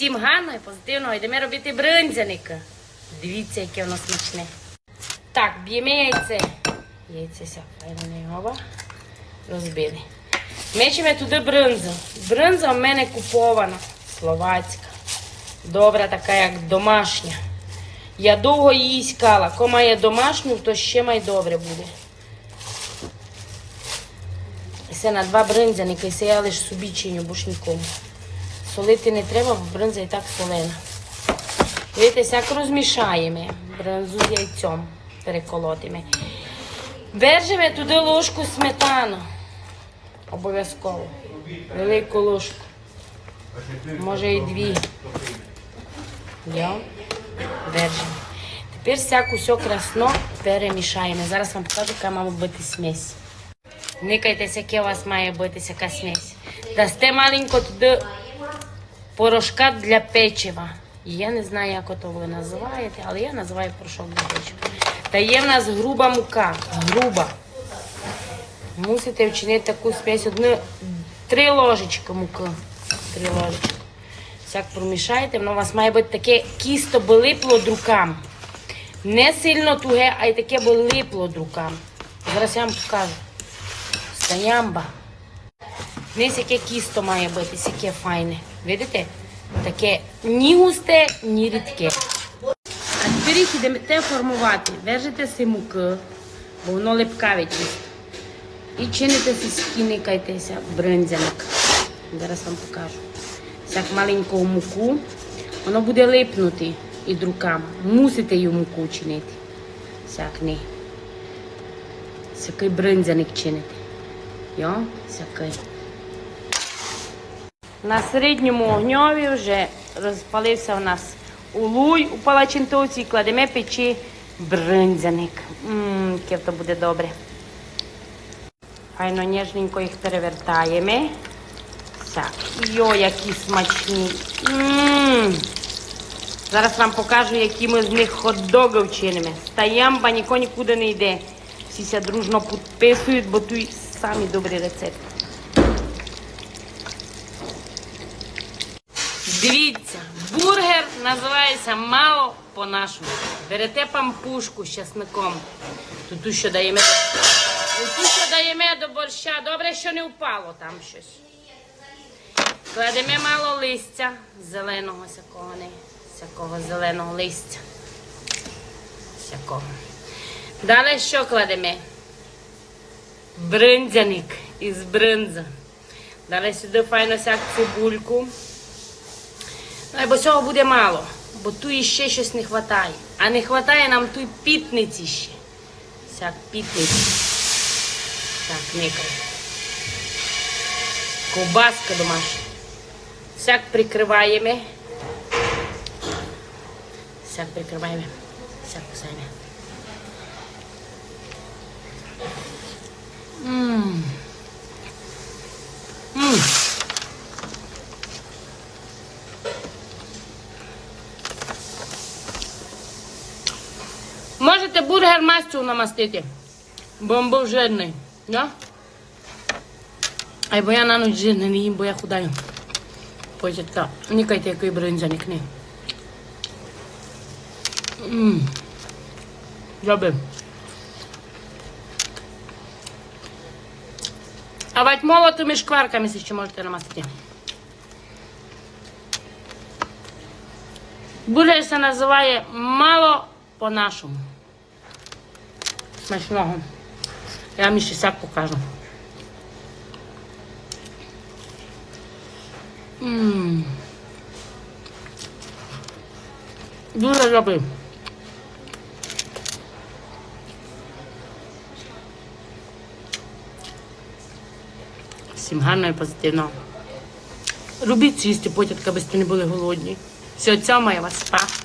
Всім гарно і позитивно. Йдемо робити бринзяник. Дивіться, яке воно смачне. Так, б'ємо яйце. Яйце ся оба. Розбили. Мечемо туди бринзу. Бринза в мене купована. Словацька. Добра така, як домашня. Я довго її іскала. Ко має домашню, то ще май добре буде. Це на два бринзяники, і це я лише Солити не треба, бо бринза і так солена. Дивіться, як розмішаємо бринзу з яйцем, переколотимо. Держимо туди ложку сметану. Обов'язково. Велику ложку. Може і дві. Йо. Держимо. Тепер всяку все красно перемішаємо. Зараз вам покажу, яка має бути смесь. Никайтеся, яке у вас має бути яка смесь. Дасте маленько туди порошка для печива. Я не знаю, як ото ви називаєте, але я називаю порошок для печива. Та є в нас груба мука. Груба. Мусите вчинити таку смесь. Одну, три ложечки муки. Три ложечки. Всяк промішаєте, воно у вас має бути таке кісто бо липло до рукам. Не сильно туге, а й таке бо липло. Зараз я вам покажу. Стоямба. Дивись, яке кісто має бути, яке файне. Видите? Таке ні густе, ні рідке. А тепер їх ідете формувати. Вержите си муки, бо воно липкаве тісто. І чините си скіникайтеся бринзяник. Зараз вам покажу. Сяк маленьку муку, воно буде липнути і рукам. Мусите її муку чинити. Сяк не. Сякий бринзяник чинити. Йо, сякий. На середньому огньові вже розпалився у нас улуй у палачинтовці і кладемо печі бринзяник. Яке то буде добре. Файно ніжненько їх перевертаємо. Так, йо, які смачні. Ммм. Зараз вам покажу, які ми з них хот-доги вчинимо. Стаямба ніко нікуди не йде. Всі дружно підписують, бо тут самі добрі рецепти. Дивіться, бургер називається мало по-нашому. Берете пампушку з часником. Ту, що даємо. Ту, що даємо до борща. Добре, що не впало там щось. Кладемо мало листя зеленого сякого, не всякого зеленого листя. Всякого. Далі що кладемо? Бринзяник із бринза. Далі сюди файно сяк цибульку. Ну, бо цього буде мало, бо тут іще щось не вистачає. А не вистачає нам тут пітниці ще. Сяк пітниці. Так, никай. Ковбаска домашня. Всяк прикриваємо. Всяк прикриваємо. Всяк кусаємо. Ммм. Можете бургер мастю намастити. Бо він був жирний. Да? Ай, бо я на ніч жирний не їм, бо я худаю. Початка. Нікайте, який бринзяник не. Ммм. Добре. А вать молотими шкварками ще можете намастити. Бургер се називає мало по-нашому. Смачного. Я вам ще сяк покажу. Дуже добрий. Всім гарно і позитивно. Робіть їсти потятка, аби ви не були голодні. Все, цьому я вас па.